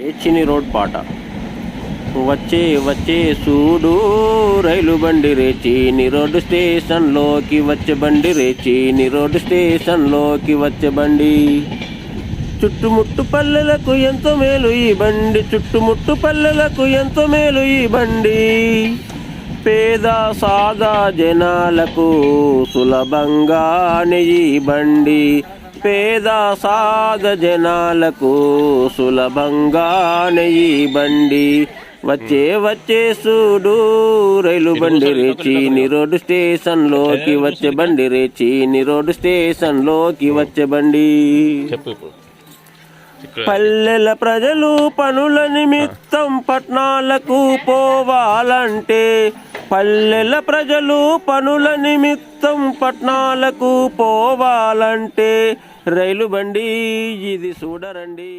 రేచిని road పాట. వచ్చే వచ్చే సూడు రైలు బండి రేచిని రోడ్ స్టేషన్లోకి వచ్చే బండి రేచిని రోడ్ స్టేషన్లోకి వచ్చే బండి. చుట్టుముట్టు పల్లెలకు ఎంతో మేలు ఈ బండి చుట్టుముట్టు పల్లెలకు ఎంతో మేలు ఈ బండి. పేద సాదా జనాలకు సులభంగానే ఈ బండి. పేద సాద జనాలకు సులభంగానే ఈ బండి. వచ్చే వచ్చే చూడు రైలు బండి రేచి రోడ్డు స్టేషన్లోకి వచ్చే బండి రేచి రోడ్డు స్టేషన్లోకి వచ్చే బండి. పల్లెల ప్రజలు పనుల నిమిత్తం పట్నాలకు పోవాలంటే పల్లెల ప్రజలు పనుల నిమిత్తం పట్నాలకు పోవాలంటే రైలు బండి ఇది చూడరండి.